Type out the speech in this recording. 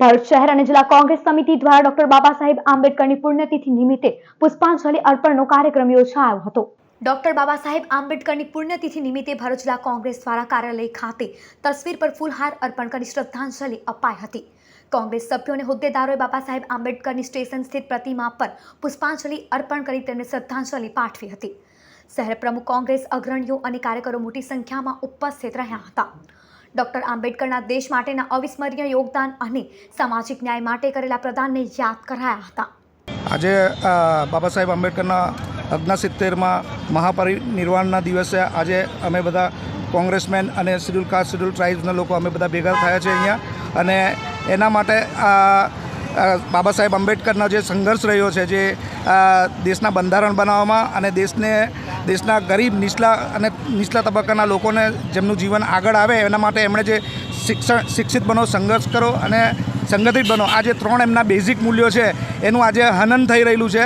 ભરૂચ શહેર અને જિલ્લા કોંગ્રેસ સમિતિ દ્વારા ડોક્ટર બાબા સાહેબ આંબેડકરની પુણ્યતિથિ નિમિત્તે પુષ્પાંજલિ અર્પણનો કાર્યક્રમ યોજાયો હતો. ડોક્ટર બાબા સાહેબ આંબેડકરની પુણ્યતિથિ નિમિત્તે ભરૂચ જિલ્લા કોંગ્રેસ દ્વારા કાર્યાલય ખાતે તસવીર પર ફૂલહાર અર્પણ કરી શ્રદ્ધાંજલિ અપાઈ હતી. કોંગ્રેસ સભ્યો અને હોદ્દેદારોએ બાબા સાહેબ આંબેડકરની સ્ટેશન સ્થિત પ્રતિમા પર પુષ્પાંજલિ અર્પણ કરી તેમને શ્રદ્ધાંજલિ પાઠવી હતી. શહેર પ્રમુખ કોંગ્રેસ અગ્રણીઓ અને કાર્યકરો મોટી સંખ્યામાં ઉપસ્થિત રહ્યા હતા. ડોક્ટર આંબેડકરના દેશ માટેના અવિસ્મરણીય યોગદાન અને સામાજિક ન્યાય માટે કરેલા પ્રદાનને યાદ કરાયા હતા. આજે બાબા સાહેબ આંબેડકરના અગ્નસિત્તેરમાં મહાપરિનિર્વાણના દિવસે આજે અમે બધા કોંગ્રેસમેન અને શેડ્યુલ કાસ્ટ, શેડ્યુલ ટ્રાઇબ્સના લોકો અમે બધા ભેગા થયા છે અહીંયા. અને એના માટે બાબા સાહેબ આંબેડકરનો જે સંઘર્ષ રહ્યો છે, જે દેશના બંધારણ બનાવવામાં અને દેશને દેશના ગરીબ, નીચલા અને નીચલા તબક્કાના લોકોને જેમનું જીવન આગળ આવે, એના માટે એમણે જે શિક્ષણ, શિક્ષિત બનો, સંઘર્ષ કરો અને સંગઠિત બનો, આ જે ત્રણ એમના બેઝિક મૂલ્યો છે, એનું આજે હનન થઈ રહેલું છે.